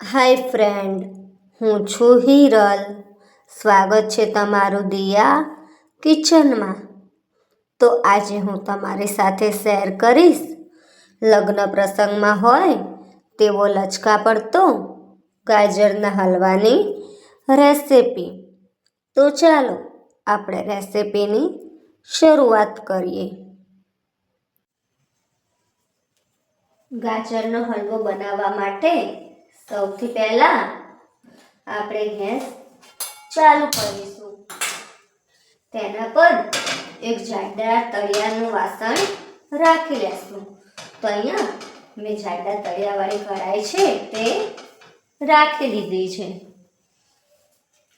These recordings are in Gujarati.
હાય ફ્રેન્ડ, હું છું હિરલ. સ્વાગત છે તમારું દિયા કિચનમાં. તો આજે હું તમારી સાથે શેર કરીશ લગ્ન પ્રસંગમાં હોય તેવો લચકા પડતો ગાજરના હલવાની રેસિપી. તો ચાલો આપણે રેસિપીની શરૂઆત કરીએ. ગાજરનો હલવો બનાવવા માટે સૌથી પહેલાં આપણે ગેસ ચાલુ કરીશું. તેના પર એક જાડા તળિયાનું વાસણ રાખી લેશું. તો અહીંયા મેં જાડા તળિયાવાળી કઢાઈ છે તે રાખી દીધી છે.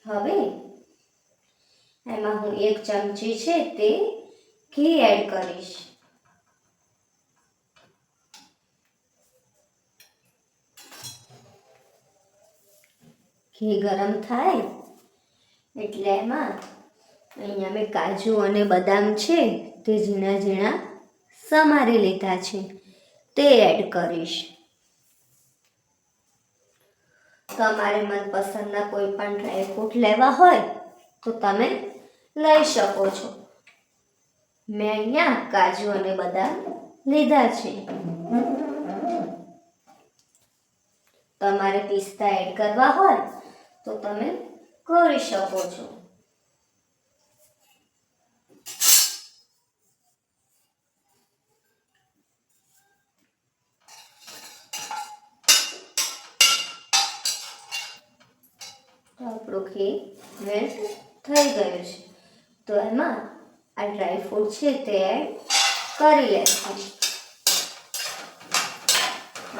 હવે એમાં હું એક ચમચી છે તે ઘી એડ કરીશ. ઘી ગરમ થાય, એટલે એમાં અહીંયા મેં કાજુ અને બદામ છે તે ઝીણા ઝીણા સમારી લીધા છે. તે એડ કરીશ. તમારે મનપસંદના કોઈ પણ ડ્રાયફ્રૂટ લેવા હોય, તો તમે લઈ શકો છો. મેં અહીંયા કાજુ અને બદામ લીધા છે. તમારે પિસ્તા એડ કરવા હોય તો તમે કરી શકો છો. આપણું ઘી મેલ્ટ થઈ ગયું છે. તો એમાં આ ડ્રાયફ્રૂટ છે તે કરી લેશું.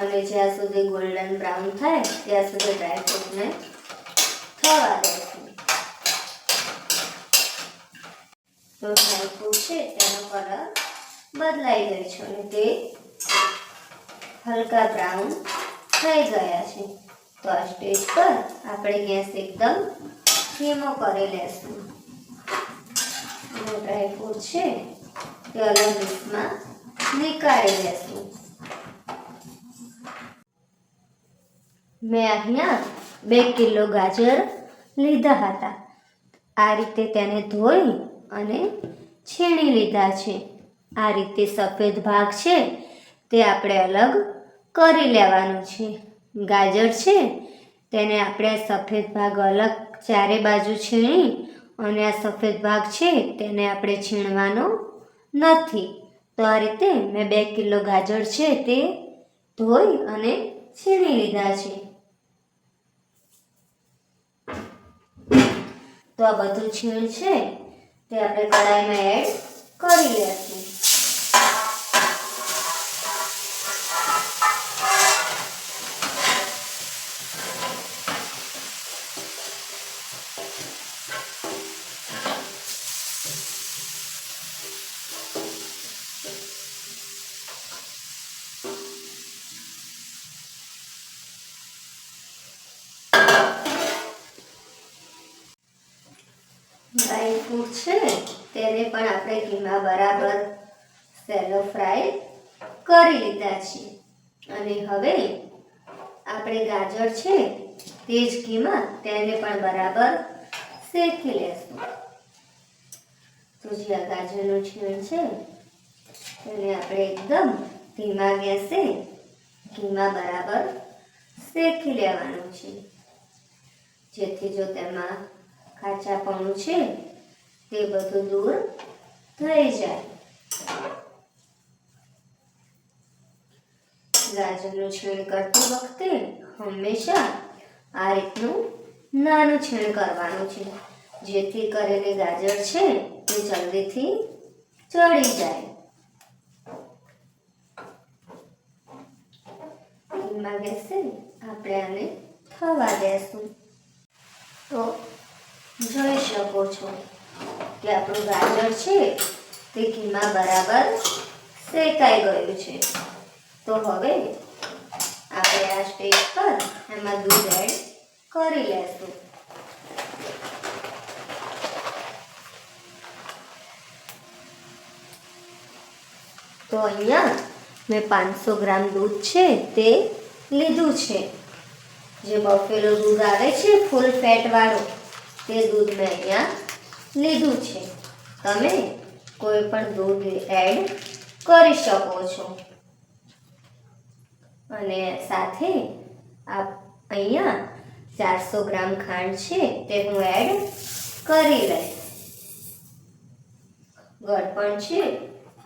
અને જ્યાં સુધી ગોલ્ડન બ્રાઉન થાય, ત્યાં સુધી ડ્રાયફ્રૂટને થવા દઈશું તો ડ્રાયફ્રૂટ છે તેનો કલર બદલાઈ ગયો છે અને તે હલકા બ્રાઉન થઈ ગયા છે તો આ સ્ટેજ પર આપણે ગેસ એકદમ ધીમો કરી લેશું ડ્રાયફ્રૂટ છે તે અલગ ડીશમાં નીકાળી લેશું મેં અહીંયા બે કિલો ગાજર લીધા હતા. આ રીતે તેને ધોઈ અને છીણી લીધા છે. આ રીતે સફેદ ભાગ છે તે આપણે અલગ કરી લેવાનું છે. ગાજર છે તેને આપણે સફેદ ભાગ અલગ ચારે બાજુ છીણી અને આ સફેદ ભાગ છે તેને આપણે છીણવાનો નથી. તો આ રીતે મેં બે કિલો ગાજર છે તે ધોઈ અને છીણી લીધા છે. તો આ બધું છીણ છે તે આપણે કડાઈમાં એડ કરી લેશું. પણ આપણે ઘીમાં બરાબર સેલો ફ્રાય કરી લીધા છે અને હવે આપણે ગાજર છે તે જ ઘીમાં તેને પણ બરાબર શેકી લેશું. તો જે આ ગાજરનું છીણ છે તેને આપણે એકદમ ધીમા ગેસે ઘીમાં બરાબર શેકી લેવાનું છે. જેથી જો તેમાં કાચાપણું છે તે બધું દૂર થઈ જાય ગાજરનું છીણ કરતી વખતે હંમેશા આ રીતનું નાનું છીણ કરવાનું છે. જેથી કરેલી ગાજર છે તે જલ્દીથી ચડી જાય. ધીમા બેસે, આપણે આને થવા દેશું. તો જોઈ શકો છો. કે આપણું ગાજર છે તે ઘીમાં બરાબર શેકાઈ ગયું છે. તો હવે આપણે આ સ્ટેજ પર એમાં દૂધ એડ કરી લેશું. તો અહીંયા મેં પાંચસો ગ્રામ દૂધ છે તે લીધું છે. જે બફેલો દૂધ આવે છે ફૂલ ફેટ વાળું તે દૂધ મેં અહીંયા લીધું છે. તમે કોઈ પણ દૂધ એડ કરી શકો છો. અને સાથે આ અહીંયા ચારસો ગ્રામ ખાંડ છે તે હું એડ કરી લઈશ. ગળપણ છે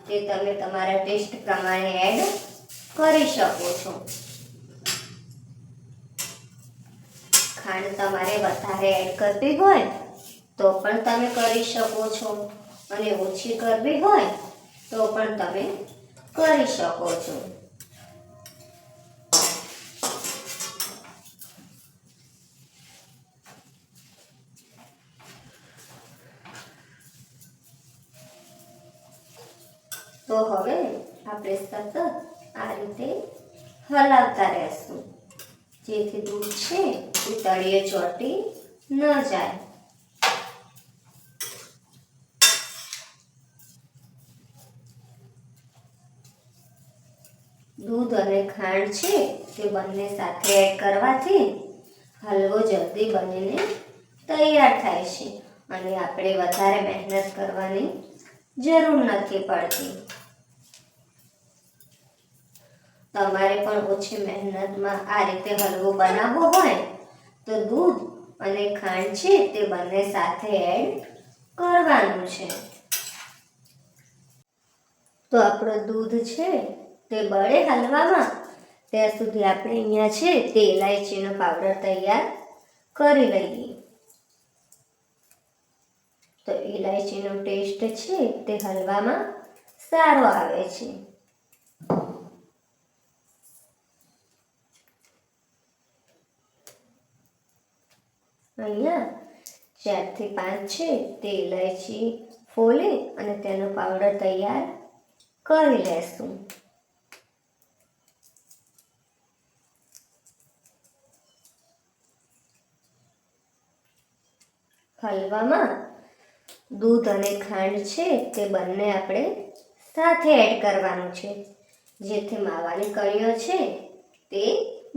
તે તમે તમારા ટેસ્ટ પ્રમાણે એડ કરી શકો છો. ખાંડ તમારે વધારે એડ કરવી હોય તો પણ તમે કરી શકો છો. અને ઓછી કરવી હોય તો પણ તમે કરી શકો છો. તો હવે આપણે સતત આ રીતે હલાવતા રહેશું. જેથી દૂધ છે એ તળિયે ચોટી ન જાય. દૂધ અને ખાંડ છે તે બંને સાથે એડ કરવાથી હલવો જલ્દી બનીને તૈયાર થાય છે અને આપણે વધારે મહેનત કરવાની જરૂર નથી પડતી. તમારે પણ ઓછી મહેનતમાં આ રીતે હલવો બનાવવો હોય તો દૂધ અને ખાંડ છે તે બંને સાથે એડ કરવાનું છે. તો આપણો દૂધ છે તે બળે હલવામાં. ત્યાં સુધી આપણે અહીંયા છે તે ઇલાયચીનો પાવડર તૈયાર કરી લઈએ. તો ઇલાયચીનો ટેસ્ટ છે તે હલવામાં સારો આવે છે. અહીંયા ચારથી પાંચ છે તે ઇલાયચી ફોલી અને તેનો પાવડર તૈયાર કરી લેશું. હલવામાં દૂધ અને ખાંડ છે તે બંને આપણે સાથે એડ કરવાનું છે. જેથી માવાની કળીઓ છે તે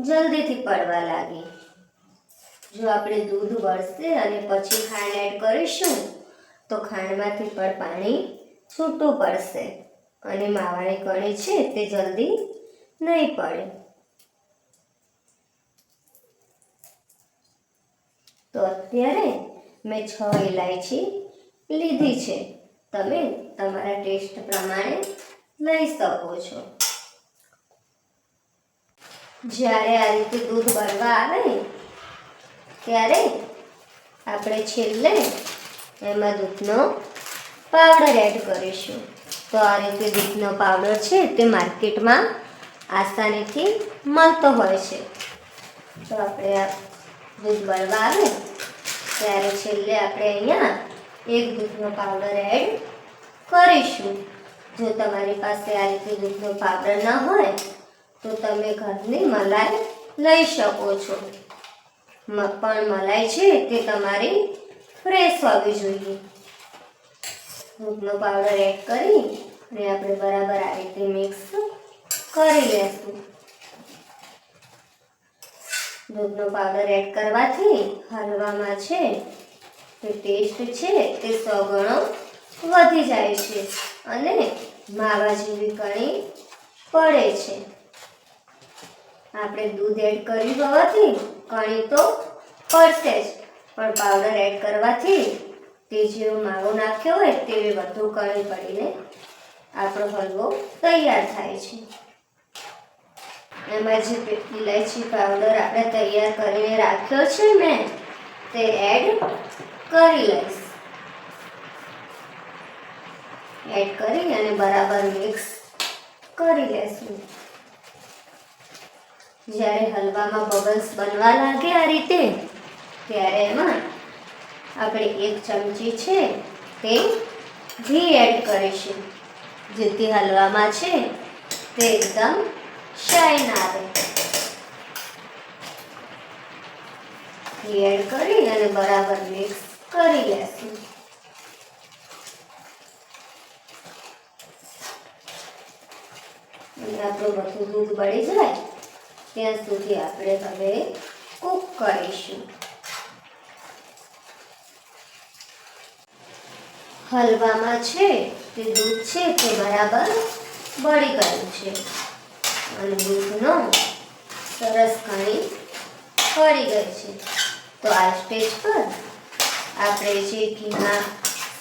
જલ્દીથી પડવા લાગે. જો આપણે દૂધ વળશે અને પછી ખાંડ એડ કરીશું, તો ખાંડમાંથી પણ પાણી છૂટું પડશે અને માવાની કણી છે તે જલ્દી નહીં પડે. તો અત્યારે મેં છ ઇલાયચી લીધી છે. તમે તમારા ટેસ્ટ પ્રમાણે લઈ શકો છો. જ્યારે આ રીતે દૂધ બળવા આવે, ત્યારે આપણે છેલ્લે એમાં દૂધનો પાવડર એડ કરીશું. તો આ રીતે દૂધનો પાવડર છે તે માર્કેટમાં આસાનીથી મળતો હોય છે. તો આપણે આ દૂધ બળવા આવે ત્યારે છેલ્લે આપણે અહીંયા એક દૂધનો પાવડર એડ કરીશું. જો તમારી પાસે આ રીતે દૂધનો પાવડર ન હોય, તો તમે ઘરની મલાઈ લઈ શકો છો. પણ મલાઈ છે તે તમારી ફ્રેશ હોવી જોઈએ. દૂધનો પાવડર એડ કરી અને આપણે બરાબર આ રીતે મિક્સ કરી લેશું. દૂધનો પાવડર એડ કરવાથી હલવામાં છે. તે ટેસ્ટ છે તે સો ગણો વધી જાય છે અને માવા જેવી કણી પડે છે. આપણે દૂધ એડ કર્યું હોવાથી કણી તો પડશે જ. પણ પાવડર એડ કરવાથી તે જેવો માવો નાખ્યો હોય તેવી વધુ કણી પડીને આપણો હલવો તૈયાર થાય છે. એમાં જે ઇલાયચી પાવડર આપણે તૈયાર કરીને રાખ્યો છે મેં તે એડ કરી લઈશ. એડ કરી અને બરાબર મિક્સ કરી લેશું. જ્યારે હલવામાં બબલ્સ બનવા લાગે આ રીતે, ત્યારે એમાં આપણે એક ચમચી છે તે ઘી એડ કરીશું. જેથી હલવામાં છે તે એકદમ શાઇન આવે એડ કરી અને બરાબર મિક્સ કરી લેશું. આપણું બધું દૂધ બળી જાય. ત્યાં સુધી આપણે હવે કૂક કરીશું. હલવામાં છે તે દૂધ છે તે બરાબર બળી ગયું છે. અને સરસ ઘણી ફરી ગઈ છે. તો આ સ્ટેજ પર આપણે જે ઘીમાં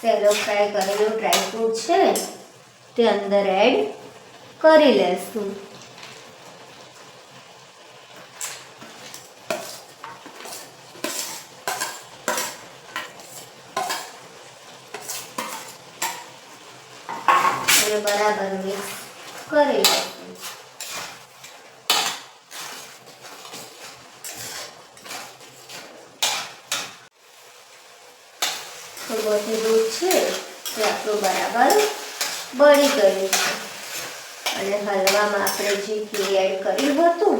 સેલો ફ્રાય કરેલો ડ્રાયફ્રૂટ છે તે અંદર એડ કરી લેશું. બરાબર મિક્સ કરી લેશું તો બધું દૂધ છે તે આપણું બરાબર બળી ગયું છે. અને હલવામાં આપણે જે ઘી એડ કર્યું હતું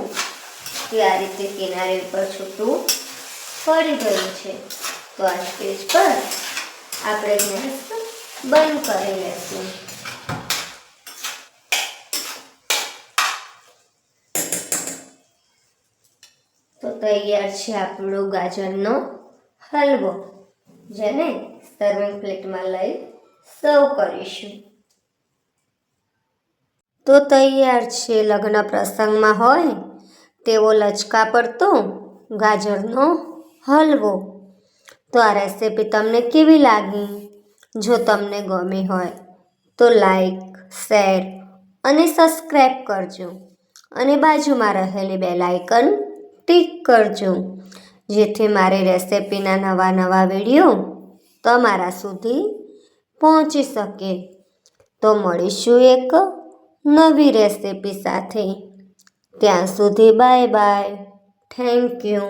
તે આ રીતે કિનારે ઉપર છૂટું પડી ગયું છે. તો આ સ્ટેજ પર આપણે ગેસ બંધ કરી લેશું. તો તૈયાર છે આપણો ગાજરનો હલવો. જેને સર્વિંગ પ્લેટમાં લઈ સર્વ કરીશું. તો તૈયાર છે લગ્ન પ્રસંગમાં હોય, તેવો લચકા પડતો, ગાજરનો હલવો. તો આ રેસીપી તમને કેવી લાગી? જો તમને ગમી હોય, તો લાઈક શેર અને સબસ્ક્રાઈબ કરજો. અને બાજુમાં રહેલી બે લાઇકન ટિક કરજો. જેથી મારી રેસિપીના નવા નવા વીડિયો તમારા સુધી પહોંચી શકે. તો મળીશું એક નવી રેસિપી સાથે. ત્યાં સુધી બાય બાય. Thank you